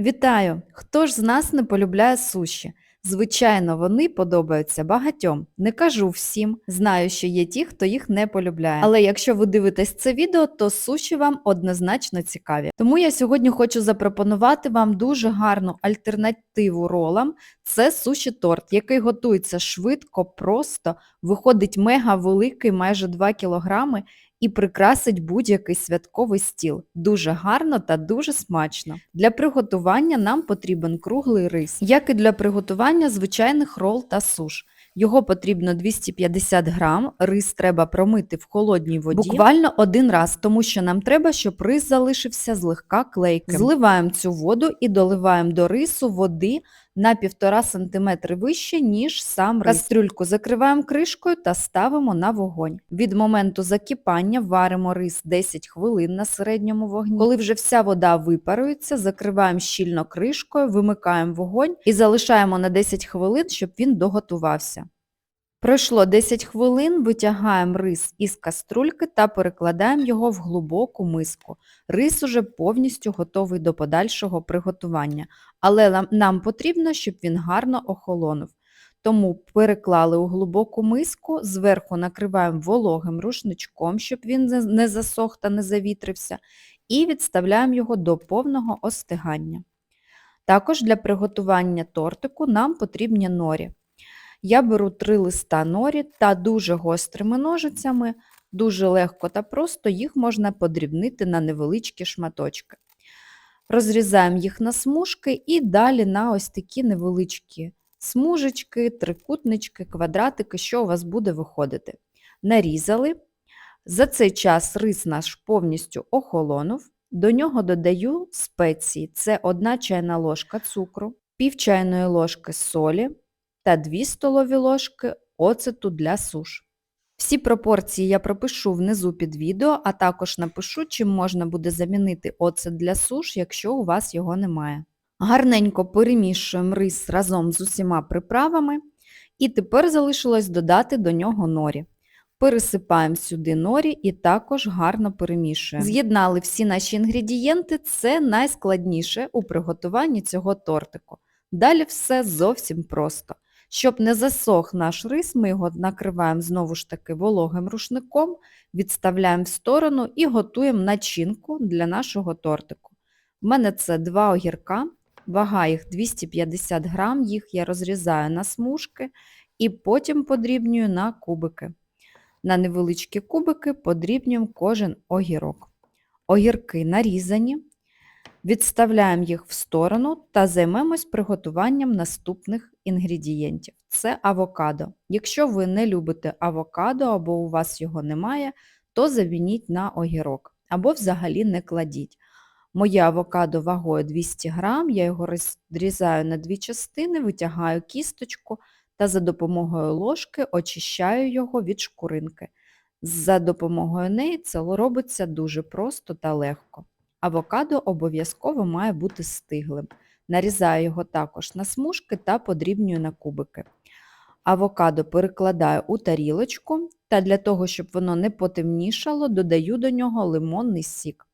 Вітаю! Хто ж з нас не полюбляє суші? Звичайно, вони подобаються багатьом. Не кажу всім, знаю, що є ті, хто їх не полюбляє. Але якщо ви дивитесь це відео, то суші вам однозначно цікаві. Тому я сьогодні хочу запропонувати вам дуже гарну альтернативу ролам. Це суші-торт, який готується швидко, просто, виходить мега великий, майже 2 кілограми, і прикрасить будь-який святковий стіл. Дуже гарно та дуже смачно. Для приготування нам потрібен круглий рис, як і для приготування звичайних рол та суш. Його потрібно 250 грам, рис треба промити в холодній воді буквально один раз, тому що нам треба, щоб рис залишився злегка клейким. Зливаємо цю воду і доливаємо до рису води на 1,5 см вище, ніж сам рис. Кастрюльку закриваємо кришкою та ставимо на вогонь. Від моменту закипання варимо рис 10 хвилин на середньому вогні. Коли вже вся вода випарується, закриваємо щільно кришкою, вимикаємо вогонь і залишаємо на 10 хвилин, щоб він доготувався. Пройшло 10 хвилин, витягаємо рис із каструльки та перекладаємо його в глибоку миску. Рис уже повністю готовий до подальшого приготування, але нам- потрібно, щоб він гарно охолонув. Тому переклали у глибоку миску, зверху накриваємо вологим рушничком, щоб він не засох та не завітрився, і відставляємо його до повного остигання. Також для приготування тортику нам потрібні норі. Я беру три листа норі та дуже гострими ножицями, дуже легко та просто їх можна подрібнити на невеличкі шматочки. Розрізаємо їх на смужки і далі на ось такі невеличкі смужечки, трикутнички, квадратики, що у вас буде виходити. Нарізали. За цей час рис наш повністю охолонув. До нього додаю спеції. Це 1 чайна ложка цукру, пів чайної ложки солі та 2 столові ложки оцету для суш. Всі пропорції я пропишу внизу під відео, а також напишу, чим можна буде замінити оцет для суш, якщо у вас його немає. Гарненько перемішуємо рис разом з усіма приправами і тепер залишилось додати до нього норі. Пересипаємо сюди норі і також гарно перемішуємо. З'єднали всі наші інгредієнти, це найскладніше у приготуванні цього тортику. Далі все зовсім просто. Щоб не засох наш рис, ми його накриваємо знову ж таки вологим рушником, відставляємо в сторону і готуємо начинку для нашого тортику. У мене це два огірка, вага їх 250 грам, їх я розрізаю на смужки і потім подрібнюю на кубики. На невеличкі кубики подрібнюємо кожен огірок. Огірки нарізані, відставляємо їх в сторону та займемось приготуванням наступних інгредієнтів. Це авокадо. Якщо ви не любите авокадо або у вас його немає, то замініть на огірок або взагалі не кладіть. Моє авокадо вагою 200 грам, я його розрізаю на дві частини, витягаю кісточку та за допомогою ложки очищаю його від шкуринки. За допомогою неї це робиться дуже просто та легко. Авокадо обов'язково має бути стиглим. Нарізаю його також на смужки та подрібнюю на кубики. Авокадо перекладаю у тарілочку та для того, щоб воно не потемнішало, додаю до нього лимонний сік.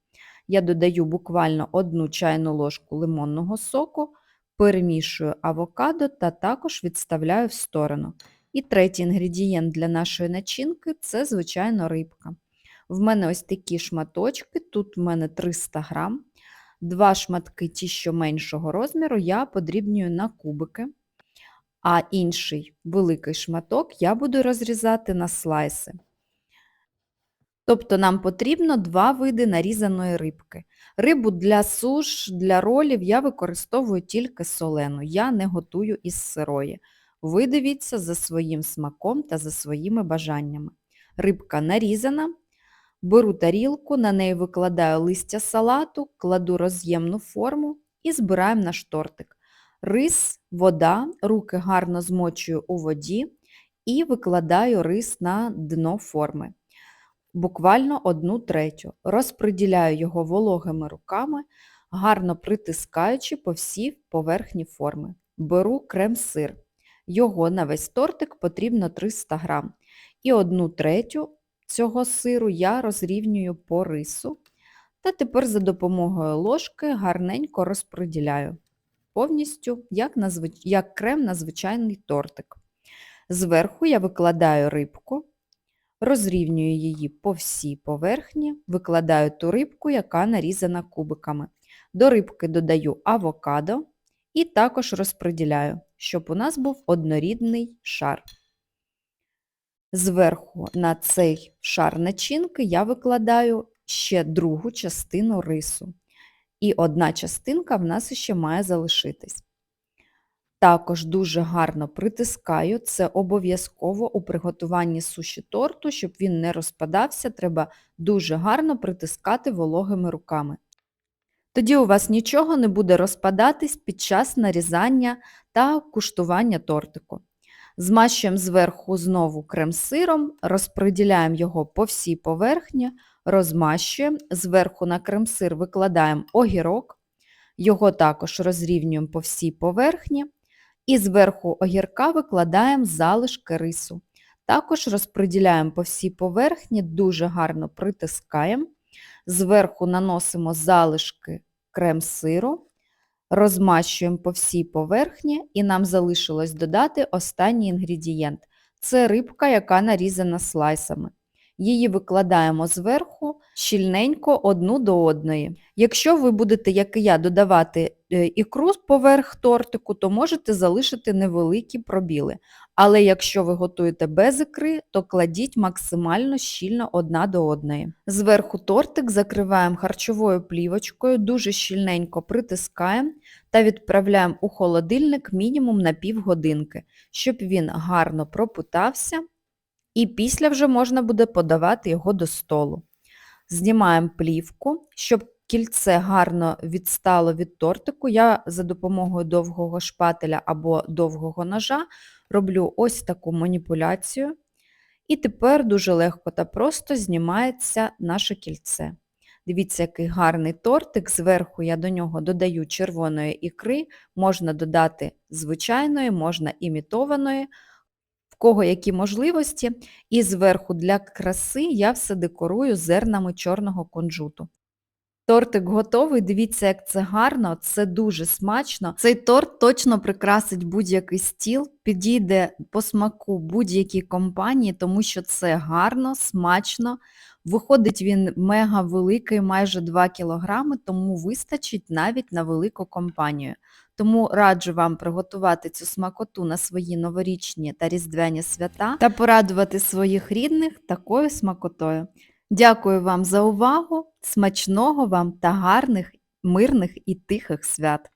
Я додаю буквально одну чайну ложку лимонного соку, перемішую авокадо та також відставляю в сторону. І третій інгредієнт для нашої начинки це, звичайно, рибка. В мене ось такі шматочки, тут в мене 300 грам. Два шматки, ті, що меншого розміру, я подрібнюю на кубики, а інший великий шматок я буду розрізати на слайси. Тобто нам потрібно два види нарізаної рибки. Рибу для суш, для ролів я використовую тільки солену, я не готую із сирої. Ви дивіться за своїм смаком та за своїми бажаннями. Рибка нарізана, беру тарілку, на неї викладаю листя салату, кладу роз'ємну форму і збираємо наш тортик. Рис, вода, руки гарно змочую у воді і викладаю рис на дно форми буквально одну третю. Розподіляю його вологими руками, гарно притискаючи по всій поверхні форми. Беру крем-сир. Його на весь тортик потрібно 300 грам. І одну третю цього сиру я розрівнюю по рису Та тепер за допомогою ложки гарненько розподіляю повністю, як, на, як крем на звичайний тортик. Зверху я викладаю рибку, розрівнюю її по всій поверхні, викладаю ту рибку, яка нарізана кубиками. До рибки додаю авокадо і також розподіляю, щоб у нас був однорідний шар. Зверху на цей шар начинки я викладаю ще другу частину рису. І одна частинка в нас ще має залишитись. Також дуже гарно притискаю, це обов'язково у приготуванні суші торту, щоб він не розпадався, треба дуже гарно притискати вологими руками. Тоді у вас нічого не буде розпадатись під час нарізання та куштування тортику. Змащуємо зверху знову крем-сиром, розподіляємо його по всій поверхні, розмащуємо, зверху на крем-сир викладаємо огірок, його також розрівнюємо по всій поверхні і зверху огірка викладаємо залишки рису. Також розподіляємо по всій поверхні, дуже гарно притискаємо, зверху наносимо залишки крем-сиру, розмащуємо по всій поверхні і нам залишилось додати останній інгредієнт. Це рибка, яка нарізана слайсами. Її викладаємо зверху щільненько одну до одної. Якщо ви будете, як і я, додавати е, ікру поверх тортику, то можете залишити невеликі пробіли. Але якщо ви готуєте без ікри, то кладіть максимально щільно одна до одної. Зверху тортик закриваємо харчовою плівочкою, дуже щільненько притискаємо та відправляємо у холодильник мінімум на півгодинки, щоб він гарно пропитався і після вже можна буде подавати його до столу. Знімаємо плівку, щоб кільце гарно відстало від тортику. Я за допомогою довгого шпателя або довгого ножа роблю ось таку маніпуляцію. І тепер дуже легко та просто знімається наше кільце. Дивіться, який гарний тортик. Зверху я до нього додаю червоної ікри, можна додати звичайної, можна імітованої, в кого які можливості. І зверху для краси я все декорую зернами чорного кунжуту. Тортик готовий, дивіться, як це гарно, це дуже смачно. Цей торт точно прикрасить будь-який стіл, підійде по смаку будь-якій компанії, тому що це гарно, смачно. Виходить він мега великий, майже 2 кг, тому вистачить навіть на велику компанію. Тому раджу вам приготувати цю смакоту на свої новорічні та різдвяні свята та порадувати своїх рідних такою смакотою. Дякую вам за увагу, смачного вам та гарних, мирних і тихих свят!